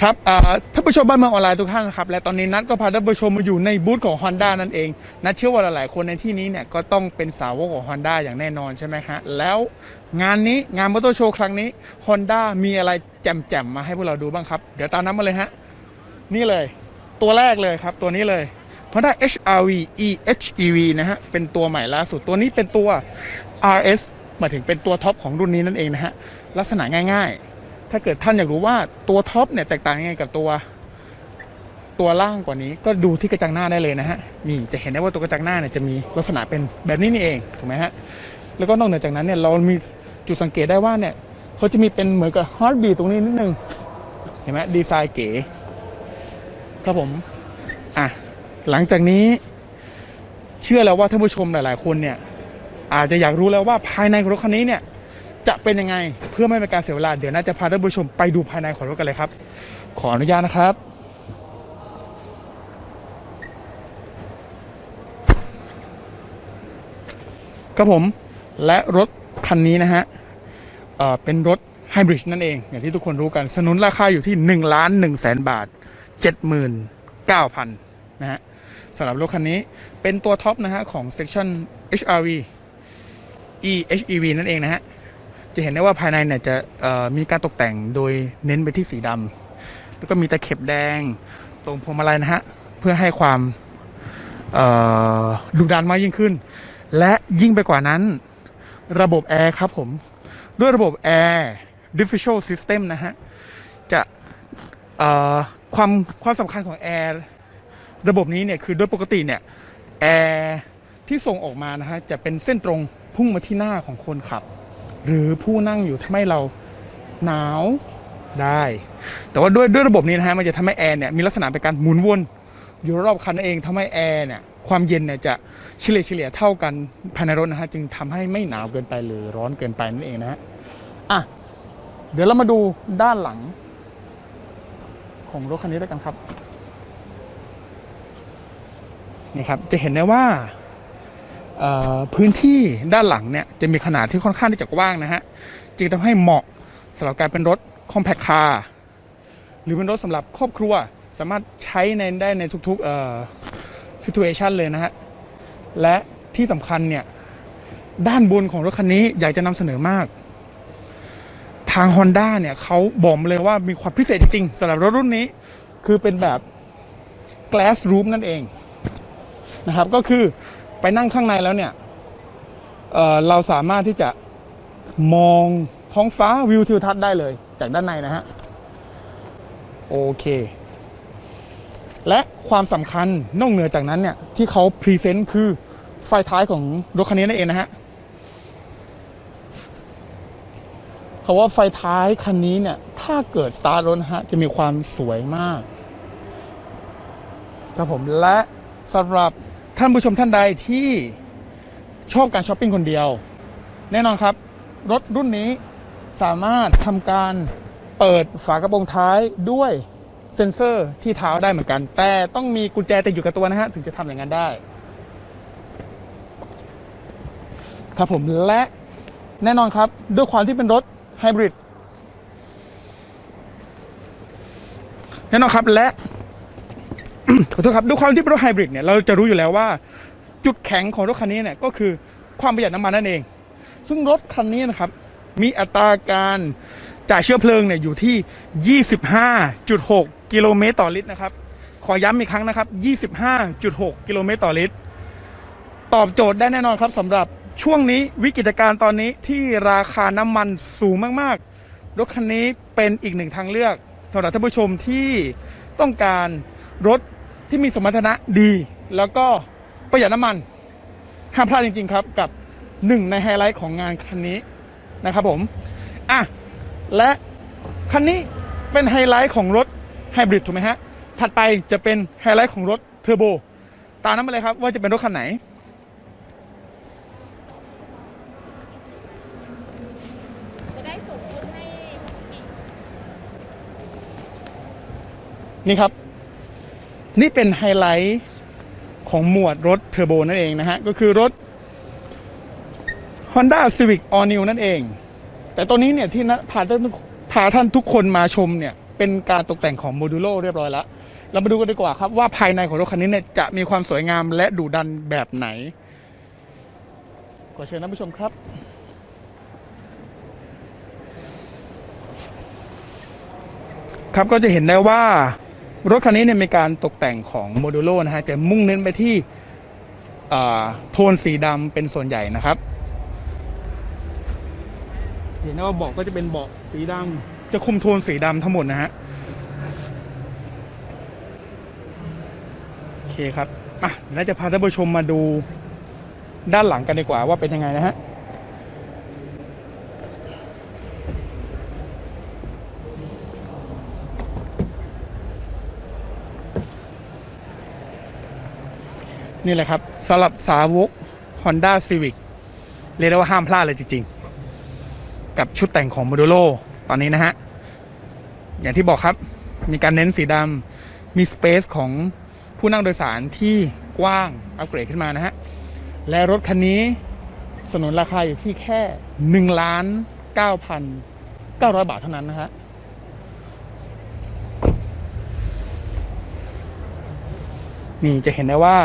ครับอ่าท่านผู้ชมบ้านเมืองออนไลน์ทุกท่านนะครับ และตอนนี้นัทก็พาท่านผู้ชมมาอยู่ในบูธของ Honda นั่นเอง นัทเชื่อว่าหลายๆคนในที่นี้เนี่ยก็ต้องเป็นสาวกของ Honda อย่างแน่นอนใช่ไหมฮะ แล้วงานนี้งานมอเตอร์โชว์ครั้งนี้ Honda มีอะไรแจ่มๆ มาให้พวกเราดูบ้างครับ เดี๋ยวตามนั้นมาเลยฮะ นี่เลย ตัวแรกเลยครับ ตัวนี้เลย Honda HRV eHEV นะฮะ เป็นตัวใหม่ล่าสุดตัวนี้เป็นตัว RS หมายถึงเป็นตัวท็อปของรุ่นนี้นั่นเองนะฮะลักษณะง่ายๆ ถ้าเกิดท่านอยากรู้ว่าตัวท็อปเนี่ยแตกต่างยังไงกับตัวตัวล่างกว่านี้ก็ดูที่กระจังหน้าได้เลยนะฮะนี่จะเห็นได้ว่าตัวกระจังหน้าเนี่ยจะมีลักษณะเป็นแบบนี้นี่เองถูกไหมฮะแล้วก็นอกเหนือจากนั้นเนี่ยเรามีจุดสังเกตได้ว่าเนี่ยเขาจะมีเป็นเหมือนกับฮอตบีตรงนี้นิดนึงเห็นไหมดีไซน์เก๋ครับผมอะหลังจากนี้ เชื่อแล้วว่าท่านผู้ชมหลาย ๆ คนเนี่ยอาจจะอยากรู้แล้วว่าภายในรถคันนี้เนี่ย จะเป็นยังไง เพื่อไม่เป็นการเสียเวลา เดี๋ยวน่าจะพาท่านผู้ชมไปดูภายในของรถกันเลยครับ ขออนุญาตนะครับ ครับผมและรถคันนี้นะฮะเเป็นรถไฮบริดนั่นเอง อย่างที่ทุกคนรู้กัน สนุนราคาอยู่ที่1ล้าน1แสนบาท 79,000นะฮะสำหรับรถคันนี้เป็นตัวท็อปนะฮะของ section HRV eHEV นั่นเองนะฮะ จะเห็นได้ว่าภายในเนี่ยจะมีการตกแต่งโดยเน้นไปที่สีดำแล้วก็มีตะเข็บแดงตรงพวงมาลัยนะฮะ เพื่อให้ความดุดันมากยิ่งขึ้น และยิ่งไปกว่านั้น ระบบแอร์ครับผม ด้วยระบบแอร์ diffusion system นะฮะ จะความความสำคัญของแอร์ระบบนี้เนี่ยคือโดยปกติเนี่ยแอร์ที่ส่งออกมานะฮะจะเป็นเส้นตรงพุ่งมาที่หน้าของคนขับ หรือผู้นั่งอยู่ทำให้เราหนาวได้ แต่ว่าด้วยด้วยระบบนี้นะฮะมันจะทำให้แอร์เนี่ยมีลักษณะเป็นการหมุนวนอยู่รอบคันเองทำให้แอร์เนี่ยความเย็นเนี่ยจะเฉลี่ยเฉลี่ยเท่ากันภายในรถนะฮะจึงทำให้ไม่หนาวเกินไปหรือร้อนเกินไปนั่นเองนะฮะอะเดี๋ยวเรามาดูด้านหลัง ของรถคันนี้ด้วยกันครับนี่ครับจะเห็นได้ว่า พื้นที่ด้านหลังเนี่ยจะมีขนาดที่ค่อนข้างที่จะกว้างนะฮะ จึงทำให้เหมาะสำหรับการเป็นรถ compact car หรือเป็นรถสำหรับครอบครัว สามารถใช้ในได้ในทุกๆเอ่อ situation เลยนะฮะ และที่สำคัญเนี่ย ด้านบนของรถคันนี้อยากจะนำเสนอมาก ทาง Honda เนี่ยเขาบอกมาเลยว่ามีความพิเศษจริงๆสำหรับรถรุ่นนี้ คือเป็นแบบ glass room นั่นเองนะครับก็คือ ไปนั่งข้างในแล้วเนี่ยเอ่อเราสามารถที่จะมองท้องฟ้าวิวทิวทัศน์ได้เลย จากด้านในนะฮะ โอเค และความสำคัญนอกเหนือจากนั้นเนี่ย ที่เขาพรีเซนต์คือไฟท้ายของรถคันนี้นั่นเองนะฮะเขาว่าไฟท้ายคันนี้เนี่ย ถ้าเกิดสตาร์ทรถนะฮะ จะมีความสวยมากครับผมและสำหรับ ท่านผู้ชมท่านใดที่ชอบการช้อปปิ้งคนเดียว แน่นอนครับ รถรุ่นนี้สามารถทำการเปิดฝากระโปรงท้ายด้วยเซ็นเซอร์ที่เท้าได้เหมือนกัน แต่ต้องมีกุญแจติดอยู่กับตัวนะฮะ ถึงจะทำอย่างนั้นได้ ครับผมและแน่นอนครับ ด้วยความที่เป็นรถไฮบริดแน่นอนครับและ ขอโทษครับด้วยความที่เป็นรถไฮบริดเนี่ยเราจะรู้อยู่แล้วว่า จุดแข็งของรถคันนี้เนี่ยก็คือความประหยัดน้ำมันนั่นเอง ซึ่งรถคันนี้นะครับ มีอัตราการจ่ายเชื้อเพลิงเนี่ยอยู่ที่ 25.6 กิโลเมตรต่อลิตรนะครับ ขอย้ำอีกครั้งนะครับ 25.6 กิโลเมตรต่อลิตร ตอบโจทย์ได้แน่นอนครับสำหรับช่วงนี้วิกฤตการณ์ตอนนี้ที่ราคาน้ำมันสูงมากๆ รถคันนี้เป็นอีกหนึ่งทางเลือกสำหรับท่านผู้ชมที่ต้องการรถ ที่มีสมรรถนะดี แล้วก็ประหยัดน้ำมัน ห้ามพลาดจริง ๆ ครับ กับหนึ่งในไฮไลท์ของงานคันนี้นะครับผม อะ และคันนี้เป็นไฮไลท์ของรถไฮบริดถูกไหมฮะ ถัดไปจะเป็นไฮไลท์ของรถเทอร์โบ ตามนั้นมาเลยครับว่าจะเป็นรถคันไหน จะได้สูงขึ้นให้นี่ครับ นี่เป็นไฮไลท์ของหมวดรถเทอร์โบนั่นเองนะฮะ ก็คือรถ Honda Civic All New นั่นเอง แต่ตัวนี้เนี่ยที่นะพาท่านพาท่านทุกคนมาชมเนี่ย เป็นการตกแต่งของโมดูโลเรียบร้อยแล้ว เรามาดูกันดีกว่าครับว่าภายในของรถคันนี้เนี่ยจะมีความสวยงามและดุดันแบบไหนขอเชิญท่านผู้ชมครับครับก็จะเห็นได้ว่า รถคันนี้เนี่ยมีการตกแต่งของโมดูโลนะฮะจะมุ่งเน้นไปที่โทนสีดำเป็นส่วนใหญ่นะครับ เห็นว่าเบาะก็จะเป็นเบาะสีดำจะคุมโทนสีดำทั้งหมดนะฮะโอเคครับอะเดี๋ยวเราจะพาท่านผู้ชมมาดูด้านหลังกันดีกว่าว่าเป็นยังไงนะฮะ นี่แหละครับสำหรับสาวก Honda Civic เรียกได้ว่าห้ามพลาดเลยจริง ๆ กับชุดแต่งของ m o d u l o ตอนนี้นะฮะ อย่างที่บอกครับมีการเน้นสีดำมีสเปซของผู้นั่งโดยสารที่กว้างอัปเกรดขึ้นมานะฮะ และรถคันนี้สนุนราคาอยู่ที่แค่1ล้าน9,900 บาทเท่านั้นนะฮะนี่จะเห็นได้ว่า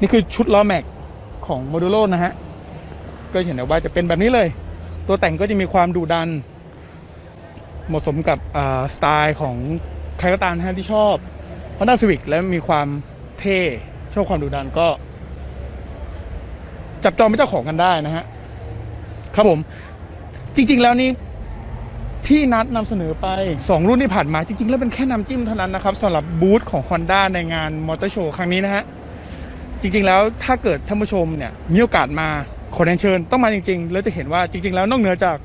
นี่คือชุดล้อแม็กของโมดูโลนะฮะ ก็เห็นได้ว่าจะเป็นแบบนี้เลย ตัวแต่งก็จะมีความดุดัน เหมาะสมกับสไตล์ของใครก็ตามนะฮะที่ชอบ Honda Civic และมีความเท่ชอบความดุดันก็ จับจองเป็นเจ้าของกันได้นะฮะ ครับผม จริง ๆ แล้วนี่ที่นัดนำเสนอไป 2 รุ่นที่ผ่านมาจริง ๆ แล้วเป็นแค่น้ำจิ้มเท่านั้นนะครับสำหรับบูธของ Honda ในงานมอเตอร์โชว์ครั้งนี้นะฮะ จริงๆแล้วถ้าเกิดท่านผู้ชมเนี่ยมีโอกาสมาขอเรียนเชิญต้องมาจริง ๆ แล้วจะเห็นว่าจริง ๆ แล้วนอกเหนือจาก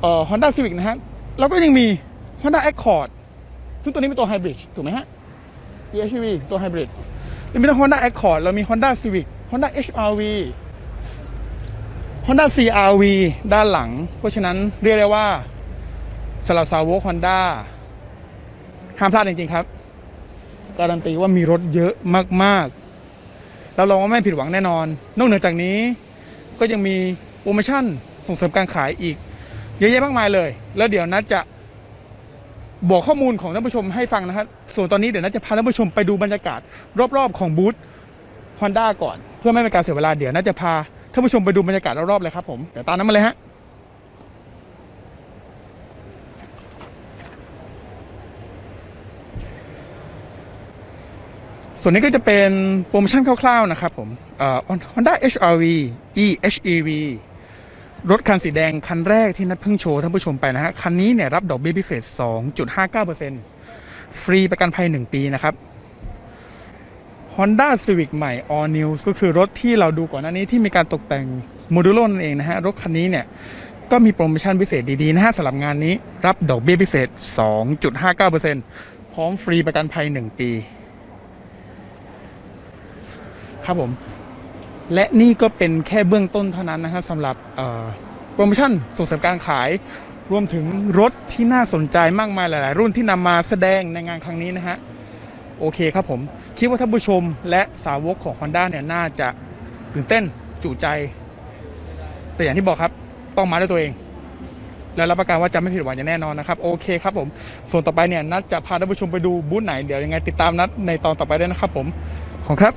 เอ่อ Honda Civic นะฮะเราก็ยังมี Honda Accord ซึ่งตัวนี้เป็นตัวไฮบริดถูกไหมฮะ PHEV ตัวไฮบริดยังมีทั้ง Honda Accord เรามี Honda Civic Honda HRV Honda CRV ด้านหลัง เพราะฉะนั้นเรียกได้ว่าสำหรับสาวก Honda ห้ามพลาดจริง ๆ ครับ การันตีว่ามีรถเยอะมาก ๆ เราลองว่าไม่ผิดหวังแน่นอน นอกเหนือจากนี้ก็ยังมีโปรโมชั่นส่งเสริมการขายอีก เยอะแยะมากมายเลย แล้วเดี๋ยวนัดจะบอกข้อมูลของท่านผู้ชมให้ฟังนะครับ ส่วนตอนนี้เดี๋ยวนัดจะพาท่านผู้ชมไปดูบรรยากาศ รอบๆของบูธฮอนด้าก่อน เพื่อไม่เป็นการเสียเวลาเดี๋ยวนัดจะพาท่านผู้ชมไปดูบรรยากาศรอบๆเลยครับผมเดี๋ยวตามนั้นมาเลยฮะ ส่วนนี้ก็จะเป็นโปรโมชั่นคร่าวๆนะครับผมเอ่อ Honda HRV eHEV รถคันสีแดงคันแรกที่นัดเพิ่งโชว์ท่านผู้ชมไปนะฮะ คันนี้เนี่ยรับดอกเบี้ยพิเศษ 2.59%ฟรีประกันภัย 1 ปีนะครับ Honda Civic ใหม่ All New ก็คือรถที่เราดูก่อนหน้านี้ที่มีการตกแต่งโมดูลนั่นเองนะฮะ รถคันนี้เนี่ยก็มีโปรโมชั่นพิเศษดีๆนะฮะสำหรับงานนี้รับดอกเบี้ยพิเศษ 2.59%พร้อมฟรีประกันภัย 1 ปี ครับผม และนี่ก็เป็นแค่เบื้องต้นเท่านั้นนะฮะสำหรับโปรโมชั่นส่งเสริมการขายรวมถึงรถที่น่าสนใจมากมายหลาย ๆ รุ่นที่นำมาแสดงในงานครั้งนี้นะฮะโอเคครับผม คิดว่าท่านผู้ชมและสาวกของ Honda เนี่ยน่าจะตื่นเต้นจุใจ แต่อย่างที่บอกครับต้องมาด้วยตัวเอง และรับประกันว่าจะไม่ผิดหวังอย่างแน่นอนนะครับ โอเคครับผม ส่วนต่อไปเนี่ยนัดจะพาท่านผู้ชมไปดูบูธไหนเดี๋ยวยังไงติดตามนัดในตอนต่อไปด้วยนะครับผม ขอบคุณครับ